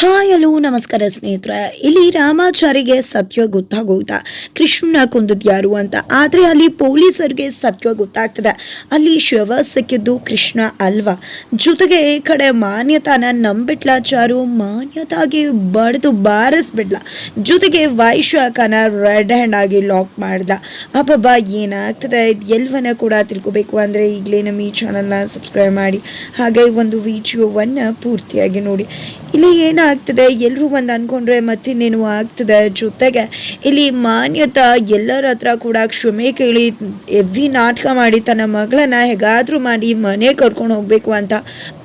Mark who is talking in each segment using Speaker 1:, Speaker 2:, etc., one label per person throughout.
Speaker 1: Hi hello ನಮಸ್ಕಾರ ಸ್ನೇಹಿತರೆ. ಇಲ್ಲಿ ರಾಮಾಚಾರಿಗೆ ಸತ್ಯ ಗೊತ್ತಾಗೋಯ್ತಾ? ಕೃಷ್ಣನ ಕೊಂದದ್ದು ಯಾರು ಅಂತ? ಆದರೆ ಅಲ್ಲಿ ಪೊಲೀಸರಿಗೆ ಸತ್ಯ ಗೊತ್ತಾಗ್ತದೆ. ಅಲ್ಲಿ ಶವ ಸಿಕ್ಕಿದ್ದು ಕೃಷ್ಣ ಅಲ್ವಾ? ಜೊತೆಗೆ ಈ ಕಡೆ ಮಾನ್ಯತಾನ ನಂಬಿಟ್ಲಾಚಾರು ಮಾನ್ಯತಾಗಿ ಬಡ್ದು ಬಾರಿಸ್ಬಿಡ್ಲ ಜೊತೆಗೆ ವೈಶಾಖನ ರೆಡ್ ಹ್ಯಾಂಡ್ ಆಗಿ ಲಾಕ್ ಮಾಡ್ದ. ಅಬ್ಬಬ್ಬ, ಏನಾಗ್ತದೆ? ಎಲ್ಲವನ್ನ ಕೂಡ ತಿಳ್ಕೊಬೇಕು ಅಂದರೆ ಈಗಲೇ ನಮ್ಮ ಈ ಚಾನಲ್ನ ಸಬ್ಸ್ಕ್ರೈಬ್ ಮಾಡಿ. ಹಾಗೆ ಒಂದು ವಿಡಿಯೋವನ್ನು ಪೂರ್ತಿಯಾಗಿ ನೋಡಿ. ಇಲ್ಲಿ ಏನಾಗ್ತದೆ ಎಲ್ಲರೂ ಒಂದು ಅನ್ಕೊಂಡ್ರೆ ಮತ್ತಿನ್ನೇನು ಆಗ್ತದೆ ಜೊತೆಗೆ. ಇಲ್ಲಿ ಮಾನ್ಯತಾ ಎಲ್ಲರ ಹತ್ರ ಕೂಡ ಕ್ಷಮೆ ಕೇಳಿ ಎವ್ವಿ ನಾಟಕ ಮಾಡಿ ತನ್ನ ಮಗಳನ್ನ ಹೇಗಾದರೂ ಮಾಡಿ ಮನೆ ಕರ್ಕೊಂಡು ಹೋಗಬೇಕು ಅಂತ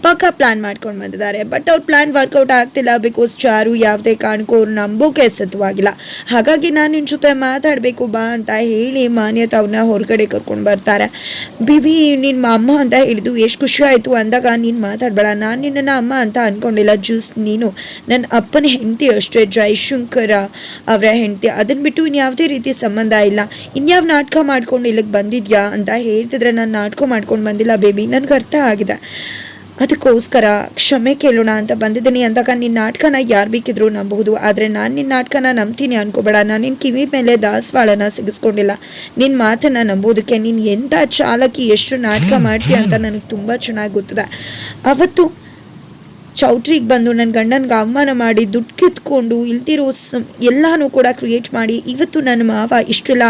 Speaker 1: ಪಕ್ಕ ಪ್ಲಾನ್ ಮಾಡ್ಕೊಂಡು ಬಂದಿದ್ದಾರೆ. ಬಟ್ ಅವ್ರ ಪ್ಲಾನ್ ವರ್ಕೌಟ್ ಆಗ್ತಿಲ್ಲ ಬಿಕಾಸ್ ಚಾರು ಯಾವುದೇ ಕಾರಣಕ್ಕೂ ಅವ್ರು ನಂಬೋಕೆ ಸತ್ವಾಗಿಲ್ಲ ಹಾಗಾಗಿ ನಾನು ನಿನ್ನ ಜೊತೆ ಮಾತಾಡಬೇಕು ಬಾ ಅಂತ ಹೇಳಿ ಮಾನ್ಯತ ಅವ್ರನ್ನ ಹೊರಗಡೆ ಕರ್ಕೊಂಡು ಬರ್ತಾರೆ. ಬಿಬಿ ನಿನ್ನ ಅಮ್ಮ ಅಂತ ಹೇಳಿದ್ದು ಎಷ್ಟು ಖುಷಿ ಆಯಿತು ಅಂದಾಗ ನೀನು ಮಾತಾಡಬೇಡ. ನಾನು ನಿನ್ನನ್ನು ಅಮ್ಮ ಅಂತ ಅಂದ್ಕೊಂಡಿಲ್ಲ ಜ್ಯೂಸ್ ನೀನು ನನ್ನ ಅಪ್ಪನ ಹೆಂಡತಿ ಅಷ್ಟೇ. ಜಯಶಂಕರ ಅವರ ಹೆಂಡತಿ. ಅದನ್ನು ಬಿಟ್ಟು ಇನ್ಯಾವುದೇ ರೀತಿ ಸಂಬಂಧ ಇಲ್ಲ. ಇನ್ಯಾವ ನಾಟಕ ಮಾಡ್ಕೊಂಡು ಇಲ್ಲಿಗೆ ಬಂದಿದ್ಯಾ ಅಂತ ಹೇಳ್ತಿದ್ರೆ ನಾನು ನಾಟಕ ಮಾಡ್ಕೊಂಡು ಬಂದಿಲ್ಲ ಬೇಬಿ. ನನಗೆ ಅರ್ಥ ಆಗಿದೆ. ಅದಕ್ಕೋಸ್ಕರ ಕ್ಷಮೆ ಕೇಳೋಣ ಅಂತ ಬಂದಿದ್ದೀನಿ. ಅಂದಾಗ ನಿನ್ನ ನಾಟಕನ ಯಾರು ಬೇಕಿದ್ರು ನಂಬಬಹುದು ಆದರೆ ನಾನು ನಿನ್ನ ನಾಟಕನ ನಂಬ್ತೀನಿ ಅನ್ಕೋಬೇಡ. ನಾನು ನಿನ್ನ ಕಿವಿ ಮೇಲೆ ದಾಸವಾಳನ ಸಿಗಿಸ್ಕೊಂಡಿಲ್ಲ. ನಿನ್ನ ಮಾತನ್ನು ನಂಬೋದಕ್ಕೆ ನೀನು ಎಂಥ ಚಾಲಕಿ ಎಷ್ಟು ನಾಟಕ ಮಾಡ್ತೀಯ ಅಂತ ನನಗೆ ತುಂಬ ಚೆನ್ನಾಗಿ ಗೊತ್ತಿದೆ. ಅವತ್ತು ಚೌಟ್ರಿಗೆ ಬಂದು ನನ್ನ ಗಂಡನಿಗೆ ಅವಮಾನ ಮಾಡಿ ದುಡ್ಡು ಕಿತ್ಕೊಂಡು ಇಲ್ದಿರೋ ಎಲ್ಲನೂ ಕೂಡ ಕ್ರಿಯೇಟ್ ಮಾಡಿ ಇವತ್ತು ನನ್ನ ಮಾವ ಇಷ್ಟೆಲ್ಲ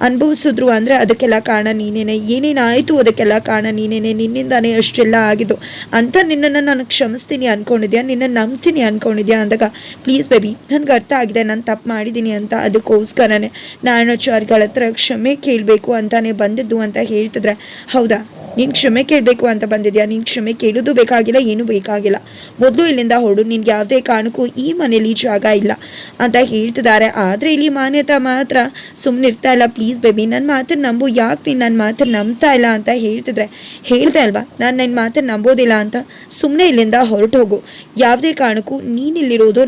Speaker 1: ಅನುಭವಿಸಿದ್ರು ಅಂದರೆ ಅದಕ್ಕೆಲ್ಲ ಕಾರಣ ನೀನೇನೆ. ಏನೇನಾಯಿತು ಅದಕ್ಕೆಲ್ಲ ಕಾರಣ ನೀನೇನೆ. ನಿನ್ನಿಂದಾನೇ ಅಷ್ಟೆಲ್ಲ ಆಗಿದ್ದು. ಅಂತ ನಿನ್ನನ್ನು ನಾನು ಕ್ಷಮಿಸ್ತೀನಿ ಅಂದ್ಕೊಂಡಿದ್ಯಾ ನಿನ್ನ ನಂಬ್ತೀನಿ ಅಂದ್ಕೊಂಡಿದ್ಯಾ ಅಂದಾಗ ಪ್ಲೀಸ್ ಬೇಬಿ ನನಗೆ ಅರ್ಥ ಆಗಿದೆ. ನಾನು ತಪ್ಪು ಮಾಡಿದ್ದೀನಿ ಅಂತ ಅದಕ್ಕೋಸ್ಕರನೇ. ನಾರಾಯಣಾಚಾರ್ಯಗಳ ಹತ್ರ ಕ್ಷಮೆ ಕೇಳಬೇಕು ಅಂತಾನೆ ಬಂದಿದ್ದು ಅಂತ ಹೇಳ್ತಿದ್ರೆ. ಹೌದಾ? ನೀನು ಕ್ಷಮೆ ಕೇಳಬೇಕು ಅಂತ ಬಂದಿದ್ಯಾ? ನೀನು ಕ್ಷಮೆ ಕೇಳೋದು ಬೇಕಾಗಿಲ್ಲ, ಏನೂ ಬೇಕಾಗಿಲ್ಲ. ಮೊದಲು ಇಲ್ಲಿಂದ ಹೊರಡು, ನಿನ್ಗೆ ಯಾವುದೇ ಕಾರಣಕ್ಕೂ ಈ ಮನೇಲಿ ಜಾಗ ಇಲ್ಲ ಅಂತ ಹೇಳ್ತಿದ್ದಾರೆ. ಆದರೆ ಇಲ್ಲಿ ಮಾನ್ಯತಾ ಮಾತ್ರ ಸುಮ್ಮನಿರ್ತಾ ಇಲ್ಲ. ಪ್ಲೀಸ್ ಬೇಬಿ ನನ್ನ ಮಾತನ್ನು ನಂಬು. ಯಾಕೆ ನೀನು ನನ್ನ ಮಾತನ್ನು ನಂಬ್ತಾ ಇಲ್ಲ ಅಂತ ಹೇಳ್ತಿದ್ರೆ? ಹೇಳ್ತಾ ಅಲ್ವಾ? ನಾನು ನನ್ನ ಮಾತನ್ನು ನಂಬೋದಿಲ್ಲ ಅಂತ ಸುಮ್ಮನೆ ಇಲ್ಲಿಂದ ಹೊರಟು ಹೋಗು. ಯಾವುದೇ ಕಾರಣಕ್ಕೂ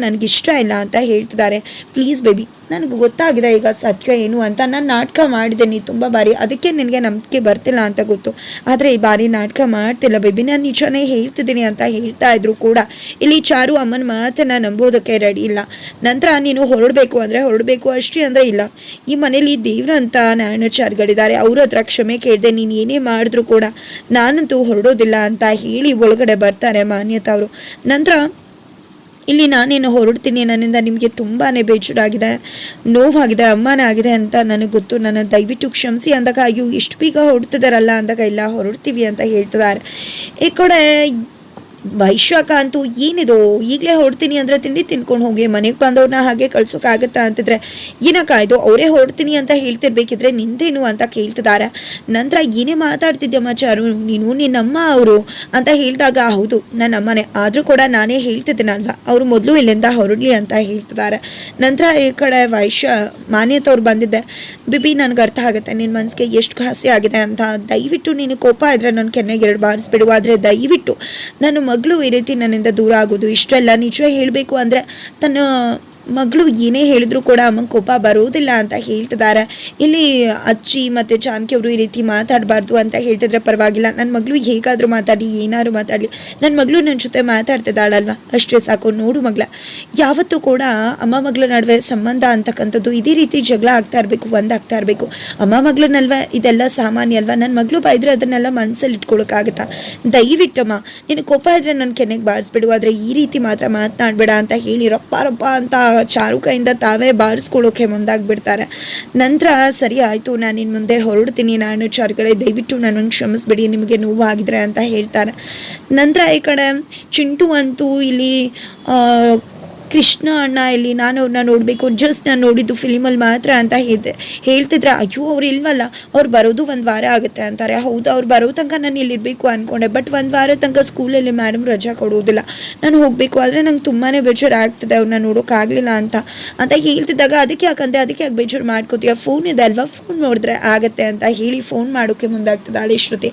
Speaker 1: ನನಗೆ ಇಷ್ಟ ಇಲ್ಲ ಅಂತ ಹೇಳ್ತಿದ್ದಾರೆ. ಪ್ಲೀಸ್ ಬೇಬಿ ನನಗೆ ಗೊತ್ತಾಗಿದೆ ಈಗ ಸತ್ಯ ಏನು ಅಂತ. ನಾನು ನಾಟಕ ಮಾಡಿದೆ ನೀ ತುಂಬ ಬಾರಿ. ಅದಕ್ಕೆ ನಿನಗೆ ನಂಬಿಕೆ ಬರ್ತಿಲ್ಲ ಅಂತ ಗೊತ್ತು. ಆದರೆ ಈ ಬಾರಿ ನಾಟಕ ಮಾಡ್ತಿಲ್ಲ ಬೇಬಿ ನಾನು ನಿಜನೇ ಹೇಳ್ತಿದ್ದೀನಿ ಅಂತ ಹೇಳ್ತಾ ಇದ್ರು ಕೂಡ. ಇಲ್ಲಿ ಚಾರು ಅಮ್ಮನ ಮಾತನ್ನ ನಂಬೋದಕ್ಕೆ ರೆಡಿ ಇಲ್ಲ. ನಂತರ ನೀನು ಹೊರಡಬೇಕು ಅಂದರೆ ಹೊರಡಬೇಕು, ಅಷ್ಟೇ ಅಂದರೆ ಇಲ್ಲ. ಈ ಮನೇಲಿ ದೇವ್ರಂತ ನಾರಾಯಣಾಚಾರ್ಗಳಿದ್ದಾರೆ ಅವ್ರ ಹತ್ರ ಕ್ಷಮೆ ಕೇಳಿದೆ ನೀನು ಏನೇ ಮಾಡಿದ್ರು ಕೂಡ ನಾನಂತೂ ಹೊರಡೋದಿಲ್ಲ ಅಂತ ಹೇಳಿ ಒಳಗಡೆ ಬರ್ತಾರೆ ಮಾನ್ಯತ ಅವರು. ನಂತರ ಇಲ್ಲಿ ನಾನೇನು ಹೊರಡ್ತೀನಿ, ನನ್ನಿಂದ ನಿಮಗೆ ತುಂಬಾ ಬೇಜಾರಾಗಿದೆ, ನೋವಾಗಿದೆ ಅಮ್ಮನೇ ಆಗಿದೆ ಅಂತ ನನಗೆ ಗೊತ್ತು. ನನ್ನ ದಯವಿಟ್ಟು ಕ್ಷಮಿಸಿ ಅಂದಾಗ, ಅಯ್ಯೋ, ಇಷ್ಟು ಬೀಗ ಹೊರಡ್ತಿದಾರಲ್ಲ ಅಂದಾಗ, ಇಲ್ಲ, ಹೊರಡ್ತೀವಿ ಅಂತ ಹೇಳ್ತಿದ್ದಾರೆ. ಈ ಕಡೆ ವೈಶಾಖ ಅಂತೂ ಏನಿದು? ಈಗಲೇ ಹೊಡ್ತೀನಿ ಅಂದರೆ ತಿಂಡಿ ತಿನ್ಕೊಂಡು ಹೋಗಿ, ಮನೆಗೆ ಬಂದವ್ರನ್ನ ಹಾಗೆ ಕಳ್ಸೋಕ್ಕಾಗತ್ತಾ ಅಂತಿದ್ರೆ ಇದು ಅವರೇ ಹೊಡ್ತೀನಿ ಅಂತ ಹೇಳ್ತಿರ್ಬೇಕಿದ್ರೆ ನಿಂದೇನು ಅಂತ ಕೇಳ್ತಿದ್ದಾರೆ ನಂತರ ಏನೇ ಮಾತಾಡ್ತಿದ್ಯಮ್ಮ ಚಾರು, ನೀನು ನಿನ್ನಮ್ಮ ಅವರು ಅಂತ ಹೇಳಿದಾಗ, ಹೌದು, ನನ್ನ ಅಮ್ಮನೇ. ಆದರೂ ಕೂಡ ನಾನೇ ಹೇಳ್ತಿದ್ದೀನಲ್ವ? ಅವರು ಮೊದಲು ಇಲ್ಲಿಂದ ಹೊರಡಲಿ ಅಂತ ಹೇಳ್ತಿದ್ದಾರೆ ನಂತರ ಈ ಕಡೆ ವೈಶ್ಯ, ಮಾನ್ಯತವ್ರು ಬಂದಿದ್ದೆ. ಬಿಬಿ, ನನಗೆ ಅರ್ಥ ಆಗುತ್ತೆ. ನಿನ್ನ ಮನಸ್ಸಿಗೆ ಎಷ್ಟು ಘಾಸಿ ಆಗಿದೆ ಅಂತ. ದಯವಿಟ್ಟು ನೀನು ಕೋಪ ಇದ್ರೆ ನನ್ನ ಕೆನ್ನೆಗೆ ಎರಡು ಬಾರಿಸ್ಬಿಡು. ಆದರೆ ದಯವಿಟ್ಟು ನನ್ನ ಮಗಳು ಈ ರೀತಿ ನನ್ನಿಂದ ದೂರ ಆಗೋದು ಇಷ್ಟೆಲ್ಲ ನಿಜ ಹೇಳಬೇಕು ಅಂದರೆ ತನ್ನ ಮಗಳು ಏನೇ ಹೇಳಿದ್ರು ಕೂಡ ಅಮ್ಮ ಕೋಪ ಬರೋದಿಲ್ಲ ಅಂತ ಹೇಳ್ತಿದ್ದಾರೆ. ಇಲ್ಲಿ ಅಜ್ಜಿ ಮತ್ತು ಜಾನಕಿ ಅವರು ಈ ರೀತಿ ಮಾತಾಡಬಾರ್ದು ಅಂತ ಹೇಳ್ತಿದ್ರೆ ಪರವಾಗಿಲ್ಲ. ನನ್ನ ಮಗಳು ಹೇಗಾದರೂ ಮಾತಾಡಿ, ಏನಾದ್ರು ಮಾತಾಡಲಿ ನನ್ನ ಮಗಳು ನನ್ನ ಜೊತೆ ಮಾತಾಡ್ತಿದ್ದಾಳಲ್ವ? ಅಷ್ಟೇ ಸಾಕು, ನೋಡು ಮಗಳ. ಯಾವತ್ತೂ ಕೂಡ ಅಮ್ಮ ಮಗಳ ನಡುವೆ ಸಂಬಂಧ ಅಂತಕ್ಕಂಥದ್ದು ಇದೇ ರೀತಿ ಜಗಳ ಆಗ್ತಾ ಇರಬೇಕು ಒಂದಾಗ್ತಾ ಇರಬೇಕು. ಅಮ್ಮ ಮಗಳನ್ನಲ್ವ ಇದೆಲ್ಲ ಸಾಮಾನ್ಯ ಅಲ್ವಾ? ನನ್ನ ಮಗಳು ಬೈದ್ರೆ ಅದನ್ನೆಲ್ಲ ಮನಸ್ಸಲ್ಲಿ ಇಟ್ಕೊಳಕ್ಕಾಗತ್ತಾ? ದಯವಿಟ್ಟಮ್ಮ. ನಿನಗೆ ಕೋಪ ಇದ್ರೆ ನನ್ನ ಕೆನೆಗೆ ಬಾರಿಸ್ಬಿಡು, ಆದರೆ ಈ ರೀತಿ ಮಾತ್ರ ಮಾತನಾಡಬೇಡ ಅಂತ ಹೇಳಿ ರಪ್ಪ ರಪ್ಪ ಅಂತ ಚಾರು ಕೈಯಿಂದ ತಾವೇ ಬಾರಿಸ್ಕೊಳ್ಳೋಕೆ ಮುಂದಾಗ್ಬಿಡ್ತಾರೆ. ನಂತರ, ಸರಿ ಆಯಿತು, ನಾನು ಇನ್ನು ಮುಂದೆ ಹೊರಡ್ತೀನಿ, ನಾನು ಚಾರುಗಳೇ, ದಯವಿಟ್ಟು ನನ್ನನ್ನು ಕ್ಷಮಿಸ್ಬಿಡಿ, ನಿಮಗೆ ನೋವಾಗಿದ್ರೆ, ಅಂತ ಹೇಳ್ತಾರೆ. ನಂತರ ಈ ಕಡೆ ಚಿಂಟು ಅಂತೂ ಇಲ್ಲಿ ಕೃಷ್ಣ ಅಣ್ಣ ಇಲ್ಲಿ, ನಾನು ಅವ್ರನ್ನ ನೋಡಬೇಕು ಜಸ್ಟ್ ನಾನು ನೋಡಿದ್ದು ಫಿಲಿಮಲ್ಲಿ ಮಾತ್ರ ಅಂತ ಹೇಳಿದೆ ಹೇಳ್ತಿದ್ರೆ. ಅಯ್ಯೋ, ಅವ್ರು ಇಲ್ವಲ್ಲ? ಅವ್ರು ಬರೋದು ಒಂದು ವಾರ ಆಗುತ್ತೆ ಅಂತಾರೆ. ಹೌದು, ಅವ್ರು ಬರೋ ತನಕ ನಾನು ಇಲ್ಲಿರಬೇಕು ಅಂದ್ಕೊಂಡೆ ಬಟ್ ಒಂದು ವಾರ ತನಕ ಸ್ಕೂಲಲ್ಲಿ ಮೇಡಮ್ ರಜಾ ಕೊಡೋದಿಲ್ಲ. ನಾನು ಹೋಗಬೇಕು, ಆದರೆ ನಂಗೆ ತುಂಬಾ ಬೇಜಾರು ಆಗ್ತದೆ ಅವ್ರನ್ನ ನೋಡೋಕ್ಕಾಗಲಿಲ್ಲ ಅಂತ. ಅಂತ ಹೇಳ್ತಿದ್ದಾಗ ಅದಕ್ಕೆ ಯಾಕಂತೆ ಅದಕ್ಕೆ ಯಾಕೆ ಬೇಜಾರು ಮಾಡ್ಕೋತೀಯ? ಫೋನ್ ಇದೆ ಅಲ್ವಾ? ಫೋನ್ ನೋಡಿದ್ರೆ ಆಗುತ್ತೆ ಅಂತ ಹೇಳಿ ಫೋನ್ ಮಾಡೋಕ್ಕೆ ಮುಂದಾಗ್ತದಾಳೆ ಶ್ರುತಿ.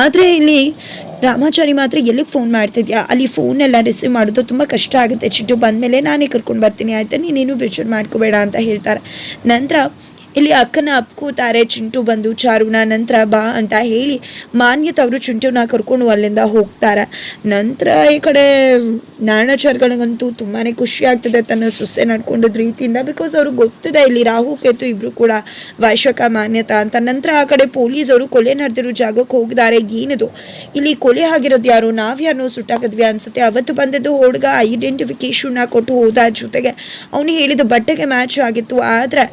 Speaker 1: ಆದರೆ ಇಲ್ಲಿ ರಾಮಾಚಾರಿ ಮಾತ್ರ ಎಲ್ಲಿಗೆ ಫೋನ್ ಮಾಡ್ತಿದ್ಯಾ? ಅಲ್ಲಿ ಫೋನೆಲ್ಲ ರಿಸೀವ್ ಮಾಡೋದು ತುಂಬ ಕಷ್ಟ ಆಗುತ್ತೆ. ಚಿಟ್ಟು ಬಂದಮೇಲೆ ನಾನೇ ಕರ್ಕೊಂಡು ಬರ್ತೀನಿ ಆಯ್ತಾ? ನೀನೇನು ಬೇಜಾರು ಮಾಡ್ಕೋಬೇಡ ಅಂತ ಹೇಳ್ತಾರೆ. ನಂತರ ಇಲ್ಲಿ ಅಕ್ಕನ ಅಪ್ಕೋತಾರೆ ಚಿಂಟು ಬಂದು, ಚಾರುನ ನಂತರ ಬಾ ಅಂತ ಹೇಳಿ ಮಾನ್ಯತ ಅವರು ಚಿಂಟುನ ಕರ್ಕೊಂಡು ಅಲ್ಲಿಂದ ಹೋಗ್ತಾರೆ. ನಂತರ ಈ ಕಡೆ ನಾರಾಯಣಾಚಾರ್ಯಗಳಿಗಂತೂ ತುಂಬಾ ಖುಷಿ ಆಗ್ತದೆ ತನ್ನ ಸೊಸೆ ನಡ್ಕೊಂಡಿದ್ದ ರೀತಿಯಿಂದ ಬಿಕಾಸ್ ಅವ್ರಿಗೆ ಗೊತ್ತಿದೆ ಇಲ್ಲಿ ರಾಹು, ಕೇತು ಇಬ್ರು ಕೂಡ ವೈಶಕ ಮಾನ್ಯತಾ ಅಂತ. ನಂತರ ಆ ಕಡೆ ಪೊಲೀಸರು ಕೊಲೆ ನಡೆದಿರೋ ಜಾಗಕ್ಕೆ ಹೋಗಿದ್ದಾರೆ. ಏನಿದು? ಇಲ್ಲಿ ಕೊಲೆ ಆಗಿರೋದು ಯಾರು? ನಾವ್ಯಾರು ಸುಟ್ಟಾಕದ್ವಿ ಅನ್ಸುತ್ತೆ. ಅವತ್ತು ಬಂದಿದ್ದು ಹುಡುಗ ಐಡೆಂಟಿಫಿಕೇಶನ್ ಕೊಟ್ಟು ಹೋದ ಜೊತೆಗೆ ಅವನು ಹೇಳಿದ ಬಟ್ಟೆಗೆ ಮ್ಯಾಚ್ ಆಗಿತ್ತು. ಆದ್ರೆ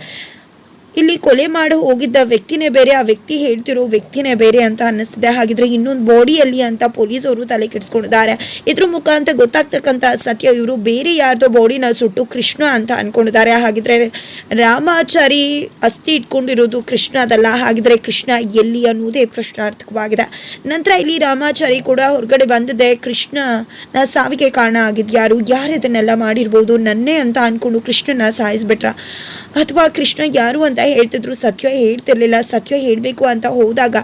Speaker 1: ಇಲ್ಲಿ ಕೊಲೆ ಮಾಡಿ ಹೋಗಿದ್ದ ವ್ಯಕ್ತಿನೇ ಬೇರೆ, ಆ ವ್ಯಕ್ತಿ ಹೇಳ್ತಿರೋ ವ್ಯಕ್ತಿನೇ ಬೇರೆ ಅಂತ ಅನ್ನಿಸ್ತಿದೆ. ಹಾಗಿದ್ರೆ ಇನ್ನೊಂದು ಬಾಡಿಯಲ್ಲಿ ಅಂತ ಪೊಲೀಸರು ತಲೆ ಕೆಡಿಸ್ಕೊಂಡಿದ್ದಾರೆ. ಇದ್ರ ಮುಖಾಂತರ ಗೊತ್ತಾಗ್ತಕ್ಕಂಥ ಸತ್ಯ ಇವರು ಬೇರೆ ಯಾರ್ದೋ ಬಾಡಿನ ಸುಟ್ಟು ಕೃಷ್ಣ ಅಂತ ಅನ್ಕೊಂಡಿದ್ದಾರೆ. ಹಾಗಿದ್ರೆ ರಾಮಾಚಾರಿ ಅಸ್ಥಿ ಇಟ್ಕೊಂಡಿರೋದು ಕೃಷ್ಣದಲ್ಲ ಹಾಗಿದ್ರೆ ಕೃಷ್ಣ ಎಲ್ಲಿ ಅನ್ನೋದೇ ಪ್ರಶ್ನಾರ್ಥಕವಾಗಿದೆ. ನಂತರ ಇಲ್ಲಿ ರಾಮಾಚಾರಿ ಕೂಡ ಹೊರಗಡೆ ಬಂದಿದೆ. ಕೃಷ್ಣನ ಸಾವಿಗೆ ಕಾರಣ ಆಗಿದ್ಯಾರು? ಯಾರು ಇದನ್ನೆಲ್ಲ ಮಾಡಿರ್ಬೋದು? ನನ್ನೇ ಅಂತ ಅನ್ಕೊಂಡು ಕೃಷ್ಣನ ಸಾಯಿಸ್ಬಿಟ್ರ. ಅಥವಾ ಕೃಷ್ಣ ಯಾರು ಅಂತ ಹೇಳ್ತಿದ್ರು, ಸತ್ಯ ಹೇಳ್ತಿರ್ಲಿಲ್ಲ, ಸತ್ಯ ಹೇಳಬೇಕು ಅಂತ ಹೋದಾಗ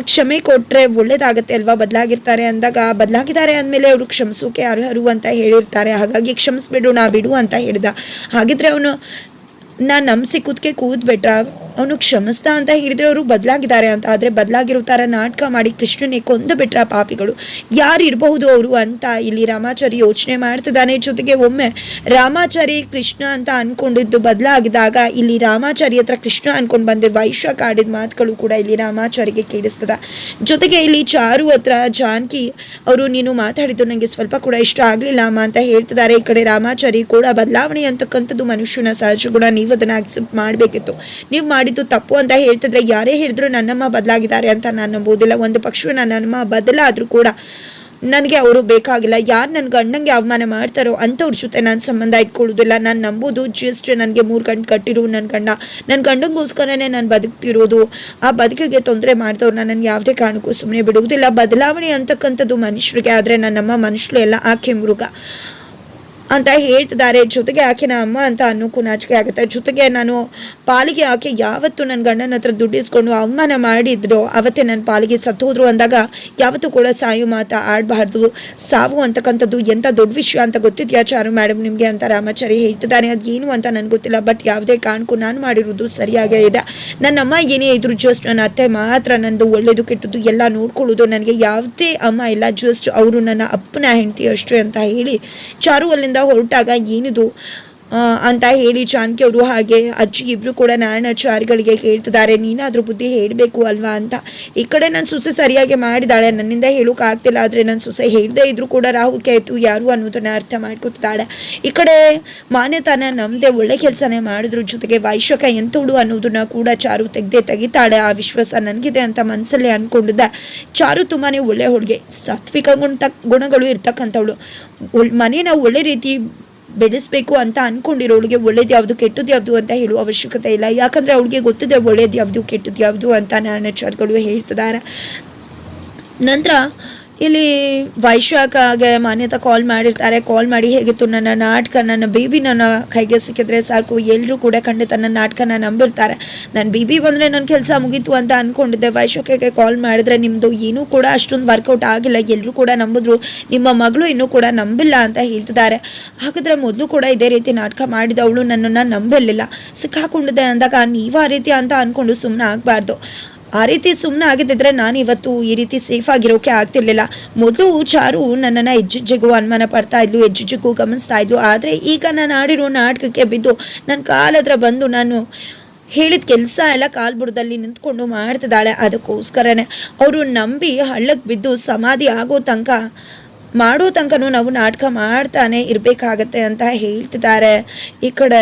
Speaker 1: ಕ್ಷಮೆ ಕೊಟ್ಟರೆ ಒಳ್ಳೇದಾಗತ್ತೆ ಅಲ್ವಾ? ಬದಲಾಗಿರ್ತಾರೆ ಅಂದಾಗ ಬದಲಾಗಿದ್ದಾರೆ ಅಂದಮೇಲೆ ಅವರು ಕ್ಷಮಿಸೋಕೆ ಅರ್ಹರು ಅಂತ ಹೇಳಿರ್ತಾರೆ. ಹಾಗಾಗಿ ಕ್ಷಮಿಸ್ಬಿಡು, ನಾ ಬಿಡು ಅಂತ ಹೇಳಿದ. ಹಾಗಿದ್ರೆ ಅವನು ನಾ ನಂಬಿಸಿ ಕೂತ್ಕೆ ಕೂದ್ಬಿಟ್ರ ಅವನು ಕ್ಷಮಿಸ್ದ ಅಂತ ಹೇಳಿದ್ರೆ ಅವರು ಬದಲಾಗಿದ್ದಾರೆ ಅಂತ. ಆದರೆ ಬದಲಾಗಿರೋ ಥರ ನಾಟಕ ಮಾಡಿ ಕೃಷ್ಣನೇ ಕೊಂದು ಬಿಟ್ರ ಪಾಪಿಗಳು. ಯಾರು ಇರಬಹುದು ಅವರು ಅಂತ ಇಲ್ಲಿ ರಾಮಾಚಾರಿ ಯೋಚನೆ ಮಾಡ್ತಿದ್ದಾನೆ. ಜೊತೆಗೆ ಒಮ್ಮೆ ರಾಮಾಚಾರಿ ಕೃಷ್ಣ ಅಂತ ಅನ್ಕೊಂಡಿದ್ದು ಬದಲಾಗಿದಾಗ ಇಲ್ಲಿ ರಾಮಾಚಾರಿ ಹತ್ರ ಕೃಷ್ಣ ಅನ್ಕೊಂಡು ಬಂದೆ. ವೈಶ್ಯ ಕಾಡಿದ ಮಾತುಗಳು ಕೂಡ ಇಲ್ಲಿ ರಾಮಾಚಾರಿಗೆ ಕೇಳಿಸ್ತದ. ಜೊತೆಗೆ ಇಲ್ಲಿ ಚಾರು ಹತ್ರ ಜಾನಕಿ ಅವರು, ನೀನು ಮಾತಾಡಿದ್ದು ನನಗೆ ಸ್ವಲ್ಪ ಕೂಡ ಇಷ್ಟ ಆಗಲಿಲ್ಲ ಅಮ್ಮ ಅಂತ ಹೇಳ್ತಿದ್ದಾರೆ. ಈ ಕಡೆ ರಾಮಾಚಾರಿ ಕೂಡ ಬದಲಾವಣೆ ಅಂತಕ್ಕಂಥದ್ದು ಮನುಷ್ಯನ ಸಹಜ ಗುಣ. ನೀವು ಅದನ್ನು ಅಕ್ಸೆಪ್ಟ್ ಮಾಡಬೇಕಿತ್ತು. ನೀವು ಮಾಡಿದ್ದು ತಪ್ಪು ಅಂತ ಹೇಳ್ತಿದ್ರೆ ಯಾರೇ ಹೇಳಿದ್ರು ನನ್ನಮ್ಮ ಬದಲಾಗಿದ್ದಾರೆ ಅಂತ ನಾನು ನಂಬೋದಿಲ್ಲ ಒಂದು ಪಕ್ಷ ನನ್ನಮ್ಮ ಬದಲಾದರೂ ಕೂಡ ನನಗೆ ಅವರು ಬೇಕಾಗಿಲ್ಲ. ಯಾರು ನನ್ನ ಗಂಡಂಗೆ ಅವಮಾನ ಮಾಡ್ತಾರೋ ಅಂಥವ್ರ ಜೊತೆ ನಾನು ಸಂಬಂಧ ಇಟ್ಕೊಳ್ಳೋದಿಲ್ಲ ನಾನು ನಂಬೋದು ಜಸ್ಟ್ ನನಗೆ ಮೂರು ಗಂಟೆ ಕಟ್ಟಿರು ನನ್ನ ಗಂಡ. ನನ್ನ ಗಂಡಂಗೋಸ್ಕರನೇ ನಾನು ಬದುಕ್ತಿರೋದು. ಆ ಬದುಕಿಗೆ ತೊಂದರೆ ಮಾಡಿದವ್ರು ನಾನು ಯಾವುದೇ ಕಾರಣಕ್ಕೂ ಸುಮ್ಮನೆ ಬಿಡುವುದಿಲ್ಲ. ಬದಲಾವಣೆ ಅಂತಕ್ಕಂಥದ್ದು ಮನುಷ್ಯರಿಗೆ, ಆದರೆ ನನ್ನಮ್ಮ ಮನುಷ್ಯರು ಎಲ್ಲ ಆಕೆ ಮೃಗ. ಅಂತ ಹೇಳ್ತಿದ್ದಾರೆ. ಜೊತೆಗೆ ಆಕೆನ ಅಮ್ಮ ಅಂತ ಅನ್ನೋಕ್ಕೂ ನಾಚಿಕೆ ಆಗುತ್ತೆ. ಜೊತೆಗೆ ನಾನು ಪಾಲಿಗೆ ಆಕೆ ಯಾವತ್ತು ನನ್ನ ಗಂಡನ ಹತ್ರ ದುಡ್ಡಿಸ್ಕೊಂಡು ಅವಮಾನ ಮಾಡಿದ್ರು ಅವತ್ತೇ ನನ್ನ ಪಾಲಿಗೆ ಸತ್ತೋದ್ರು ಅಂದಾಗ ಯಾವತ್ತೂ ಕೂಡ ಸಾಯು ಮಾತ ಆಡಬಾರ್ದು. ಸಾವು ಅಂತಕ್ಕಂಥದ್ದು ಎಂಥ ದೊಡ್ಡ ವಿಷಯ ಅಂತ ಗೊತ್ತಿದ್ಯಾ ಚಾರು ಮೇಡಮ್ ನಿಮಗೆ ಅಂತ ರಾಮಾಚಾರಿ ಹೇಳ್ತಿದ್ದಾನೆ ಅದು ಏನು ಅಂತ ನನಗೆ ಗೊತ್ತಿಲ್ಲ. ಬಟ್ ಯಾವುದೇ ಕಾರಣಕ್ಕೂ ನಾನು ಮಾಡಿರೋದು ಸರಿಯಾಗೇ ಇದೆ. ನನ್ನ ಅಮ್ಮ ಏನೇ ಇದ್ರು ಜಸ್ಟ್ ನನ್ನ ಅತ್ತೆ ಮಾತ್ರ ನಂದು ಒಳ್ಳೇದು ಕೆಟ್ಟದ್ದು ಎಲ್ಲ ನೋಡ್ಕೊಳ್ಳೋದು. ನನಗೆ ಯಾವುದೇ ಅಮ್ಮ ಇಲ್ಲ. ಜಸ್ಟ್ ಅವರು ನನ್ನ ಅಪ್ಪನ ಹೆಂಡತಿ ಅಷ್ಟೇ ಅಂತ ಹೇಳಿ ಚಾರು ಅಲ್ಲಿಂದ ಹೊರಟಾಗ ಏನಿದು? ಅಂತ ಹೇಳಿ ಜಾನಕಿ ಅವರು ಹಾಗೆ ಅಜ್ಜಿ ಇಬ್ಬರು ಕೂಡ ನಾರಾಯಣಾಚಾರ್ಯಗಳಿಗೆ ಹೇಳ್ತಿದ್ದಾರೆ, ನೀನಾದ್ರೂ ಬುದ್ಧಿ ಹೇಳಬೇಕು ಅಲ್ವಾ ಅಂತ. ಈ ಕಡೆ ನನ್ನ ಸೊಸೆ ಸರಿಯಾಗಿ ಮಾಡಿದಾಳೆ, ನನ್ನಿಂದ ಹೇಳೋಕೆ ಆಗ್ತಿಲ್ಲ, ಆದರೆ ನನ್ನ ಸೊಸೆ ಹೇಳ್ದೇ ಇದ್ರು ಕೂಡ ರಾಹು ಕೇತು ಯಾರು ಅನ್ನೋದನ್ನ ಅರ್ಥ ಮಾಡ್ಕೊತಿದ್ದಾಳೆ. ಈ ಕಡೆ ಮಾನ್ಯತಾನ ನಮ್ಮದೇ ಒಳ್ಳೆ ಕೆಲಸನೇ ಮಾಡಿದ್ರು, ಜೊತೆಗೆ ವೈಶಕ ಎಂತೋಡು ಅನ್ನೋದನ್ನ ಕೂಡ ಚಾರು ತೆಗೆದೇ ತೆಗಿತಾಳೆ, ಆ ವಿಶ್ವಾಸ ನನಗಿದೆ ಅಂತ ಮನಸ್ಸಲ್ಲಿ ಅನ್ಕೊಂಡಿದ್ದೆ. ಚಾರು ತುಂಬಾ ಒಳ್ಳೆ ಹುಡುಗಿ, ಸಾತ್ವಿಕ ಗುಣ ಗುಣಗಳು ಇರ್ತಕ್ಕಂಥವಳು. ಮನೇನ ಒಳ್ಳೆ ರೀತಿ ಬೆಳೆಸ್ಬೇಕು ಅಂತ ಅನ್ಕೊಂಡಿರೋಳಿಗೆ ಒಳ್ಳೇದು ಯಾವುದು ಕೆಟ್ಟದ್ದು ಯಾವುದು ಅಂತ ಹೇಳುವ ಅವಶ್ಯಕತೆ ಇಲ್ಲ. ಯಾಕಂದ್ರೆ ಅವಳಿಗೆ ಗೊತ್ತಿದೆ ಒಳ್ಳೇದು ಯಾವುದು ಕೆಟ್ಟದ್ದು ಯಾವುದು ಅಂತ ನಾರಾಯಣಾಚಾರ್ಯಗಳು ಹೇಳ್ತಿದ್ದಾರೆ. ನಂತರ ಇಲ್ಲಿ ವೈಶಾಖಗೆ ಮಾನ್ಯತಾ ಕಾಲ್ ಮಾಡಿರ್ತಾರೆ. ಕಾಲ್ ಮಾಡಿ ಹೇಗಿತ್ತು ನನ್ನ ನಾಟಕ, ನನ್ನ ಬೇಬಿ ನನ್ನ ಕೈಗೆ ಸಿಕ್ಕಿದ್ರೆ ಸಾಕು. ಎಲ್ಲರೂ ಕೂಡ ಖಂಡಿತ ನನ್ನ ನಾಟಕನ ನಂಬಿರ್ತಾರೆ. ನನ್ನ ಬೇಬಿ ಬಂದರೆ ನನ್ನ ಕೆಲಸ ಮುಗೀತು ಅಂತ ಅಂದ್ಕೊಂಡಿದ್ದೆ ವೈಶಾಖಗೆ ಕಾಲ್ ಮಾಡಿದ್ರೆ ನಿಮ್ಮದು ಏನೂ ಕೂಡ ಅಷ್ಟೊಂದು ವರ್ಕೌಟ್ ಆಗಿಲ್ಲ. ಎಲ್ಲರೂ ಕೂಡ ನಂಬಿದ್ರು. ನಿಮ್ಮ ಮಗಳು ಇನ್ನೂ ಕೂಡ ನಂಬಿಲ್ಲ ಅಂತ ಹೇಳ್ತಿದ್ದಾರೆ. ಹಾಗಾದರೆ ಮೊದಲು ಕೂಡ ಇದೇ ರೀತಿ ನಾಟಕ ಮಾಡಿದವಳು ನನ್ನನ್ನು ನಂಬಿರಲಿಲ್ಲ ಸಿಕ್ಕಾಕೊಂಡಿದ್ದೆ ಅಂದಾಗ ನೀವು ಆ ರೀತಿ ಅಂತ ಅಂದ್ಕೊಂಡು ಸುಮ್ಮನೆ ಆಗಬಾರ್ದು. ಆ ರೀತಿ ಸುಮ್ಮನೆ ಆಗಿದ್ದಿದ್ರೆ ನಾನು ಇವತ್ತು ಈ ರೀತಿ ಸೇಫ್ ಆಗಿರೋಕೆ ಆಗ್ತಿರ್ಲಿಲ್ಲ. ಮೊದಲು ಚಾರು ನನ್ನನ್ನು ಹೆಜ್ಜೆಜ್ಜೆಗೂ ಅನುಮಾನ ಪಡ್ತಾ ಇದ್ಲು, ಹೆಜ್ಜೆಜ್ಜೆಗೂ ಗಮನಿಸ್ತಾ ಇದ್ಲು. ಆದರೆ ಈಗ ನಾನು ಆಡಿರೋ ನಾಟಕಕ್ಕೆ ಬಿದ್ದು ನನ್ನ ಕಾಲ ಹತ್ರ ಬಂದು ನಾನು ಹೇಳಿದ ಕೆಲಸ ಎಲ್ಲ ಕಾಲ್ಬುಡದಲ್ಲಿ ನಿಂತ್ಕೊಂಡು ಮಾಡ್ತಿದ್ದಾಳೆ. ಅದಕ್ಕೋಸ್ಕರನೇ ಅವರು ನಂಬಿ ಹಳ್ಳಕ್ಕೆ ಬಿದ್ದು ಸಮಾಧಿ ಆಗೋ ತನಕ ಮಾಡೋ ತನಕನೂ ನಾವು ನಾಟಕ ಮಾಡ್ತಾನೆ ಇರಬೇಕಾಗತ್ತೆ ಅಂತ ಹೇಳ್ತಿದ್ದಾರೆ. ಈ ಕಡೆ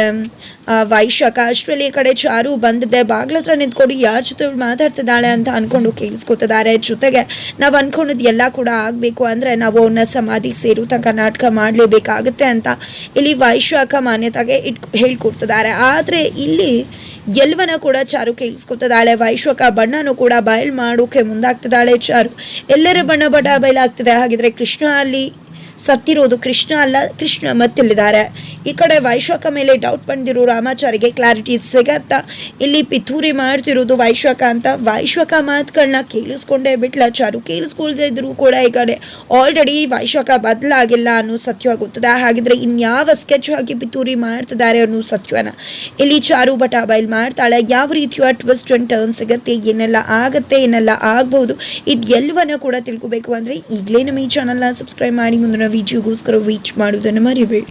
Speaker 1: ವೈಶಾಖ, ಅಷ್ಟರಲ್ಲಿ ಈ ಕಡೆ ಚಾರು ಬಂದಿದ್ದೆ ಬಾಗ್ಲ ಹತ್ರ ನಿಂತ್ಕೊಂಡು ಯಾರ ಜೊತೆ ಮಾತಾಡ್ತಿದ್ದಾಳೆ ಅಂತ ಅನ್ಕೊಂಡು ಕೇಳಿಸ್ಕೊತಿದ್ದಾರೆ. ಜೊತೆಗೆ ನಾವು ಅನ್ಕೊಂಡಿದ್ದು ಎಲ್ಲ ಕೂಡ ಆಗಬೇಕು ಅಂದರೆ ನಾವು ಅವನ ಸಮಾಧಿ ಸೇರೋ ತನಕ ನಾಟಕ ಮಾಡಲೇಬೇಕಾಗುತ್ತೆ ಅಂತ ಇಲ್ಲಿ ವೈಶಾಖ ಮಾನ್ಯತೆಗೆ ಇಟ್ ಹೇಳ್ಕೊಡ್ತಿದ್ದಾರೆ. ಆದರೆ ಇಲ್ಲಿ ಗೆಲುವನ್ನ ಕೂಡ ಚಾರು ಕೇಳಿಸ್ಕೊತಿದ್ದಾಳೆ. ವೈಶ್ವಕ ಬಣ್ಣನೂ ಕೂಡ ಬಯಲು ಮಾಡೋಕೆ ಮುಂದಾಗ್ತಿದ್ದಾಳೆ ಚಾರು. ಎಲ್ಲರ ಬಣ್ಣ ಬಡ ಬಯಲಾಗ್ತಿದೆ. ಹಾಗಿದ್ರೆ ಕೃಷ್ಣ ಅಲ್ಲಿ ಸತ್ತಿರೋದು ಕೃಷ್ಣ ಅಲ್ಲ, ಕೃಷ್ಣ ಮತ್ತಿಲ್ಲಿದ್ದಾರೆ? ಈ ಕಡೆ ವೈಶಾಖ ಮೇಲೆ ಡೌಟ್ ಬಂದಿರೋ. ರಾಮಾಚಾರಿಗೆ ಕ್ಲಾರಿಟಿ ಸಿಗತ್ತಾ? ಇಲ್ಲಿ ಪಿತೂರಿ ಮಾಡ್ತಿರೋದು ವೈಶಾಖ ಅಂತ. ವೈಶಾಖ ಮಾತುಗಳನ್ನ ಕೇಳಿಸ್ಕೊಂಡೇ ಬಿಟ್ಲ ಚಾರು ಕೇಳಿಸ್ಕೊಳ್ದೇ ಇದ್ರು ಕೂಡ ಈ ಕಡೆ ಆಲ್ರೆಡಿ ವೈಶಾಖ ಬದಲಾಗಿಲ್ಲ ಅನ್ನೋ ಸತ್ಯವಾಗುತ್ತದೆ ಹಾಗಿದ್ರೆ ಇನ್ಯಾವ ಸ್ಕೆಚ್ ಹಾಕಿ ಪಿತೂರಿ ಮಾಡ್ತಿದ್ದಾರೆ ಅನ್ನೋ ಸತ್ಯನ? ಇಲ್ಲಿ ಚಾರು ಬಟಾ ಬೈಲ್ ಮಾಡ್ತಾಳೆ. ಯಾವ ರೀತಿಯ ಟ್ವಿಸ್ಟ್ ಅಂಡ್ ಟರ್ನ್ ಸಿಗತ್ತೆ? ಏನೆಲ್ಲ ಆಗತ್ತೆ? ಏನೆಲ್ಲ ಆಗ್ಬಹುದು? ಇದೆಲ್ಲವನ್ನ ಕೂಡ ತಿಳ್ಕೊಬೇಕು ಅಂದ್ರೆ ಈಗಲೇ ನಮ್ಮ ಈ ಚಾನಲ್ನ ಸಬ್ಸ್ಕ್ರೈಬ್ ಮಾಡಿ ಮುಂದಿನ ವಿಡಿಯೋಗೋಸ್ಕರ ವೀಚ್ ಮಾಡೋದನ್ನು ಮರಿಬೇಡಿ.